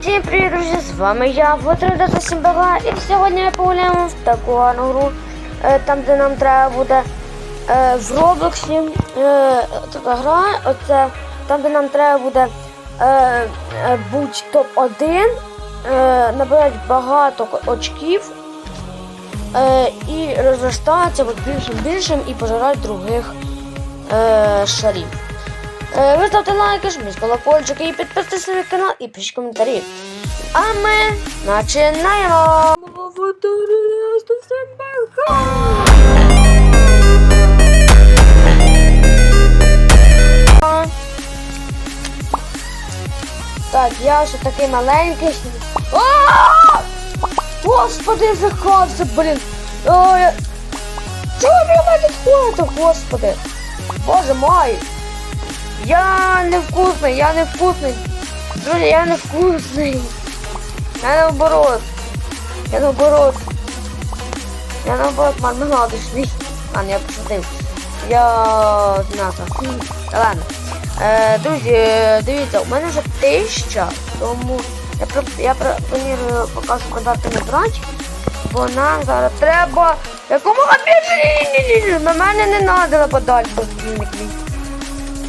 Всім привіт, друзі! З вами я, Вотридата Сімбага, і сьогодні ми погуляємо в таку гарну гру, е, там де нам треба буде е, в Роблоксі е, така гра, оце, там де нам треба буде бути топ-1, набирати багато очків і розростатися більшим більшим і пожирати других шарів. Е, ви ставте лайки, жміть колокольчики і підписуйтесь на канал і пишіть коментарі. А ми починаємо! Так, я ще такий маленький. Господи, я захався, блін! Чого я мене хватив, господи? Боже мой! Я невкусний, я не вкусний. Друзі, я не вкусний. Я наоборот. Я наоборот. Я наоборот мармеладочний. А, не я пошутив. Я знато. Ладно. Е, Друзі, дивіться, у мене вже тисяча, тому я про я планую покажу продати не брать, бо нам зараз треба Якому більше. На мене не треба нападати, бо.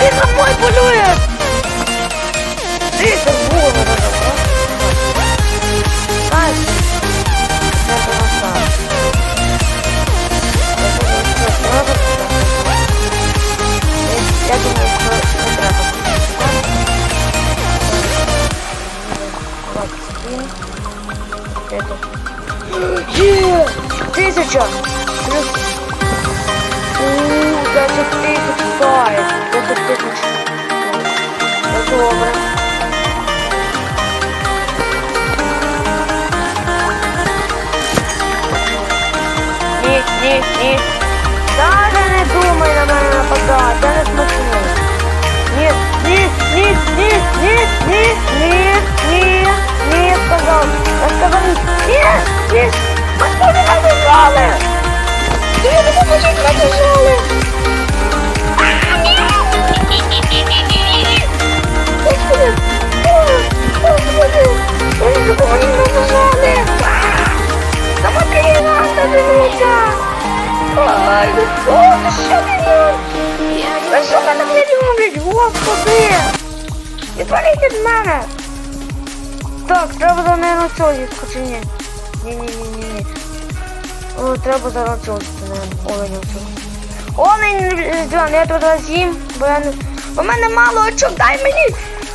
Він собою полює! Дивіться, було Знаєш? Я думаю, що не треба. Так, скрин. Это. Є! Тисяча! Плюс. Ууу, даже тисяча. Стоїть. 10 тисяч. Це добре. Ні, ні, ні. Даже не думай на мене нападати, я не смачний. Ні, ні, ні, ні, ні, ні, ні, ні, ні, сказав. Я сказав, ні, ні. Ти! Господи, Господи, ви не допоможіть, набіжали! Допомогли нам, набіжуться! Ай, Ви що мене не люблять, господи! Відваліть від мене! Так, треба за нею на цього їсти, чи ні? Ні-ні-ні-ні. О, треба зараз цього їсти, не оленя цього. Олень, Джон, я тут з'їм, бо я не... У мене мало очок, дай мені!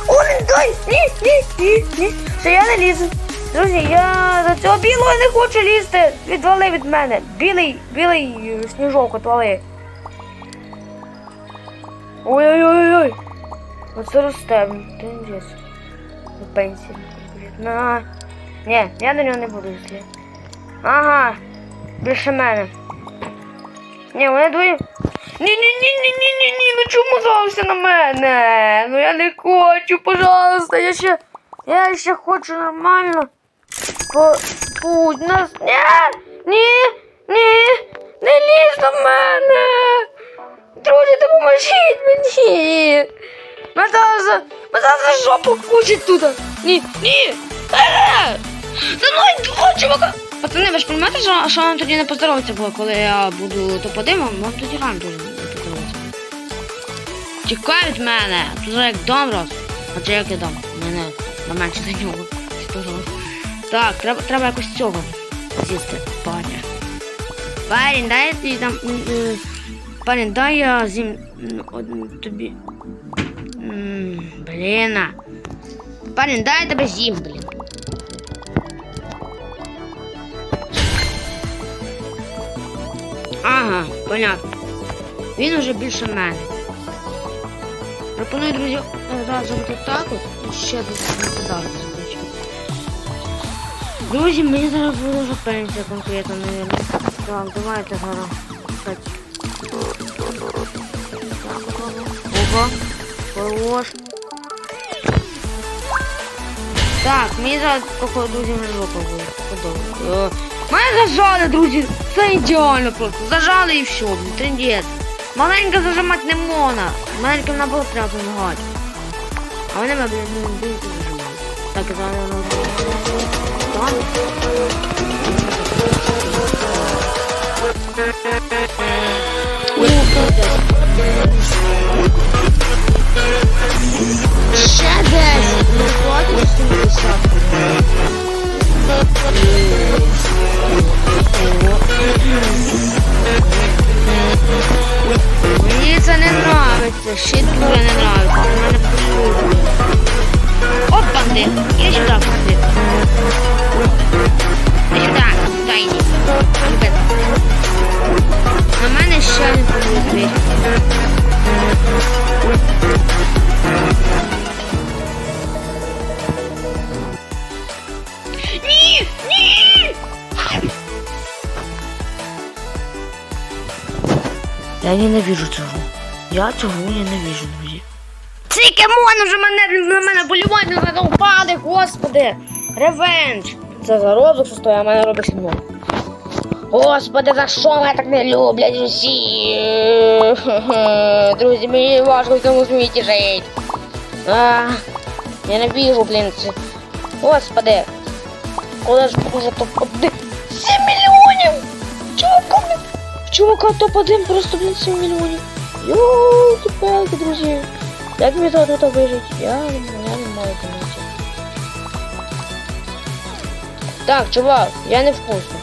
Олень, дай! Ні, ні, ні, ні. Все, я не лізу. Друзі, я до цього білого не хочу лізти. Відвали від мене. Білий, білий е, сніжок, отвали. Ой-ой-ой-ой. Оце росте, ти не ліз. До пенсії. На. Ні, я до нього не буду йти. Ага. Більше мене. Ні, вони двоє. Ні-ні-ні-ні-ні-ні-ні, ну чому завжди на мене? Ну я не хочу, пожалуйста, я ще. Я ще хочу нормально. По... Путь нас. Ні! Ні! Ні! Не лізь до мене! Друзі, допоможіть мені! Мене зараз, мене зараз жопу кучить тут! Ні! Ні! Е! За мною два чувака! Пацани, ви ж розумієте, що, що вам тоді не поздоровиться було, коли я буду то подимом, вам тоді рано дуже. Тікай від мене! Це як дом рос. А це як я дом. Мене на менше за нього. Так, треба, треба якось цього з'їсти, парня. Парень, дай я там. е, Парень, дай я з'їм м, од- тобі. Блін. Парень, дай я тебе з'їм, блін. Ага, понятно. Він уже більше мене. Пропоную, друзі, е, зараз зробити так от. і Ще тут подарок зазвичай. Друзі, мені зараз буде вже пенсія конкретно, наверное. Так, давайте зараз. Так. Ого. Хорош. Так, мені зараз походу друзі вже жопа буде. Подобно. Мене зажали, друзі. Це ідеально просто. Зажали і все, блін, трендець. Маленько зажимати не можна. Маленьким наоборот треба помагати. А вони мене, блядь, не будуть зажимати. Так, зараз воно. Так. Я ненавижу цього. Я цього ненавижу, друзі. Цей кемон уже мене на мене болювати не задовбали, господи! Ревенж! Це за розок, що стоїть, а мене робить сімон. Господи, за що мене так не люблять усі? Друзі, мені важко в цьому світі жити. А, ненавижу, блін. Господи. Коли ж може топ-1? 7 мільйонів! Чувака, блін. В чувака топ-1 просто, блін, 7 мільйонів. Йоу, палки друзі. Як мені тут это вижити? Я, я не маю поняття. Так, чувак, я не вкусний.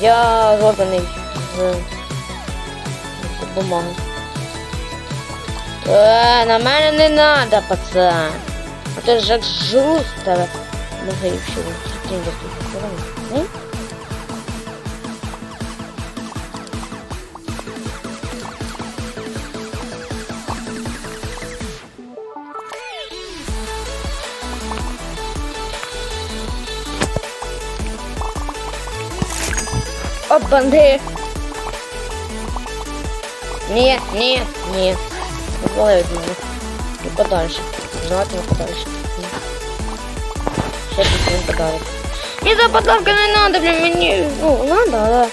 Я зроблений з, бумаги. Е, на мене не надо, пацан. А то ж як жру з тебе. Може і всього. Тут. М? От банди. Ні, ні, ні. Не було від мене. І подальше. Желательно подальше. Ні. Ще більше не подарок. Ні, за подарка не надо, блін, мені. Ну, надо, але.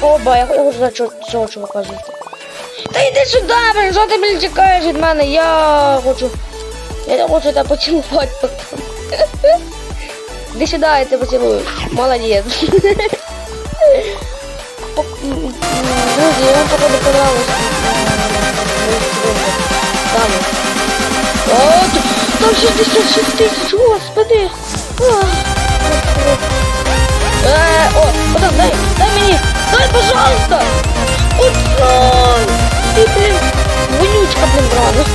Оба, я хочу за чого, цього чувака звідти. Та йди сюди, блін, що ти, блін, чекаєш від мене? Я хочу. Я хочу тебе поцілувати потім. Іди сюди, я тебе поцілую. Молодець. По- м, м, Друзі, вам походу понравилось. Там. О, т- там 66 тисяч, господи. А, господи. Е, о, потом, дай, дай мені, дай, пожалуйста. Пацан, ти, блин, вонючка, блин, брат.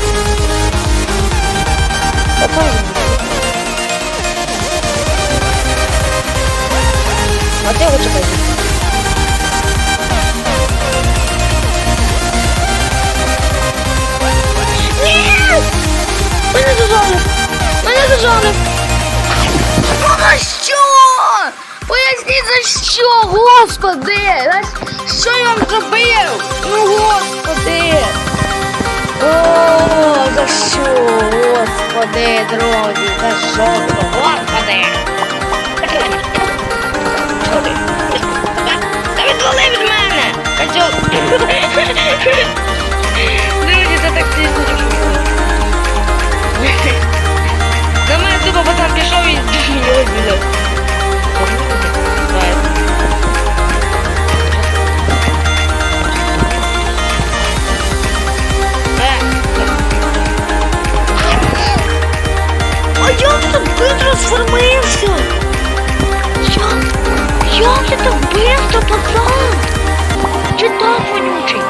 Пацан. А ти його чекай. Ні! Мене зажали! Мене зажали! За що? Поясніть за що, господи! Що я вам зробив? Ну, господи! О, за що, господи, друзі, за що, господи! Та відвали від мене! Козьол! Друзі, це так тісно. На мене тупо пацан пішов і його збіжав. Давай. Е. А як ти так трансформився? Быстро, пацан? Чи так вонючий?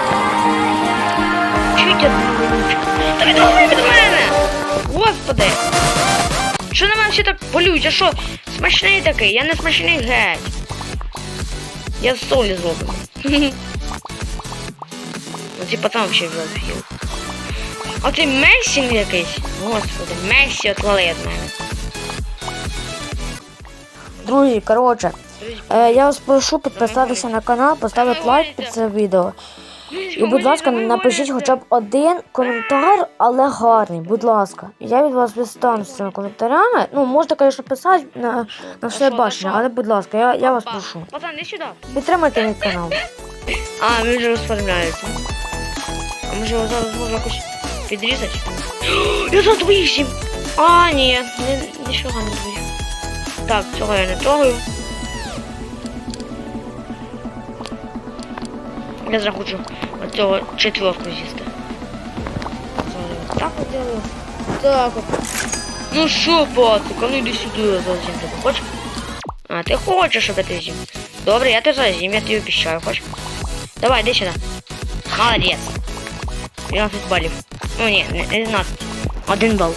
Чуть вонючий? Та відвали від мене! Господи! Що на мене всі так полюють? Я що, смачний такий? Я не смачний геть. Я з солі. Ну ці пацан взагалі взяв. А ти Месі якийсь? Господи, Месі отвали від мене. Друзі, коротше, я вас прошу підписатися на канал, поставити лайк під це відео. І, будь ласка, напишіть хоча б один коментар, але гарний, будь ласка. Я від вас відстану з цими коментарями. Ну, можете, звісно, писати на, на все бачення, але будь ласка, я, я вас прошу. Пацан, іди сюди. Підтримайте мій канал. А, він вже розформляється. А може його зараз можна якось підрізати? Я задвигся! А, ні, не, нічого не двиг. Так, цього я не трогаю. Я захочу оцього четверку з'їсти. Зараз Так от делаю. Так от. Ну що, пацик, а ну йди сюди, я зараз з'їм тебе. Хочеш? А, ти хочеш, щоб я тебе з'їм? Добре, я тебе зараз з'їм, я тобі обіцяю, хочеш? Давай, иди сюда. Молодец. 12 баллов. Ну не, не 11. Один балл.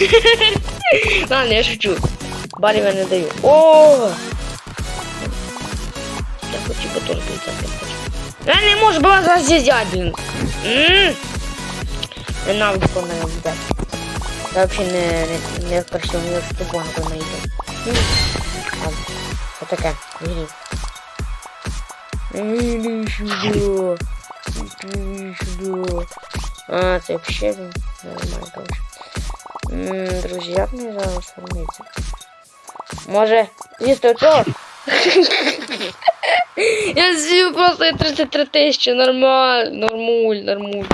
Ладно, я шучу. Баллов я не даю. О! Я хочу бы тоже получать. Я не можу было зазять, блин. М. Ненавиджу, коли мене їдять. Я взагалі не, не, не красиво, не тупо, коли мене їдять. М. Ладно. Що таке? Іди. Іди сюди. Іди сюди. А, це вообще він нормально, короче. М, Друзі, як мені зараз формується? Може, з'їсти цього? Я з'їв просто 33 тисячі, нормально, нормуль, нормуль.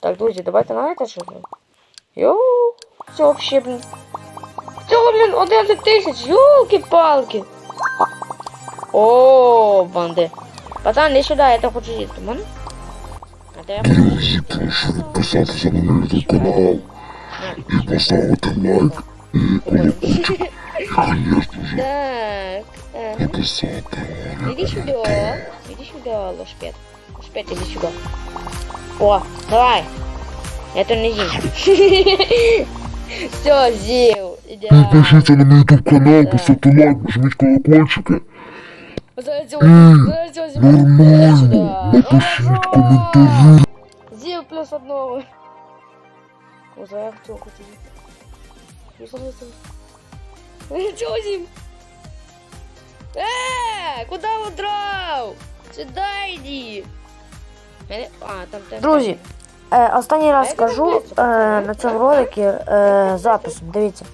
Так, друзі, давайте знаєте, що це? Йоу, це вообще, блін. Цього, блін, 11 тисяч, йолки-палки. О, банди. Пацан, иди сюда, я тебе хочу їсти, ти? Друзі, прошу підписатися на мій канал і поставити лайк і колокольчик. І, звісно ж, Так, так. написати. Иди сюда. Иди сюда, лошпет. Лошпет, иди сюда. О, давай. Я то не з'їм. Все, з'їв. Ідеально. Підпишіться на мій YouTube канал, поставте лайк, нажміть колокольчики. Зараз цього М, з'їм, зараз цього з'їм. Іди Нормально, сюди. напишіть коментарі. З'їв плюс одного. О, зараз цього хочу з'їсти. Е, куди удрав? Сюди йди. Мене- А, там те- Друзі, е, останній раз скажу називається? е, на цьому роликі е, записом. Дивіться.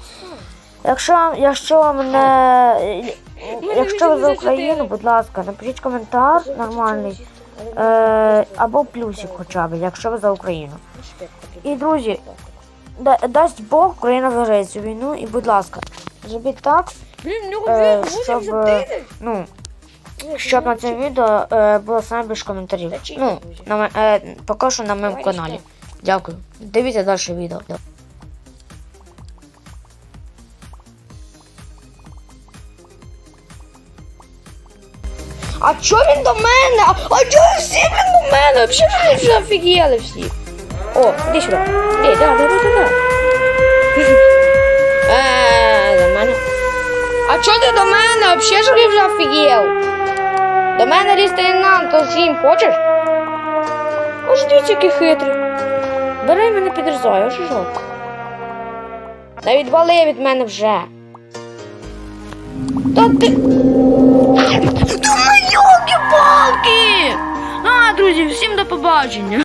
Якщо, вам- якщо вам не. Якщо ви за Україну, будь ласка, напишіть коментар нормальний. Е, або плюсик хоча б, якщо ви за Україну. І, друзі, Да- дасть Бог, Україна виграє цю війну, і будь ласка, зробіть так, Блін, ну е, щоб, е, ну, щоб на цьому відео е, було саме більше коментарів. Та Ну, на, е, поки що на моєму каналі. Дякую. Дивіться далі відео. А чо він до мене? А, а чо всі він до мене? Взагалі вже офігели всі. О, іди сюди. Іди, да, да, да, да, Взагалі ж ви вже офігел. До мене лізти не нам, то всім хочеш? Ось дивіться, який хитрий. Бери мене підрізай, аж жалко. Та відвали від мене вже. Та ти. Думаю, палки А, друзі, всім до побачення.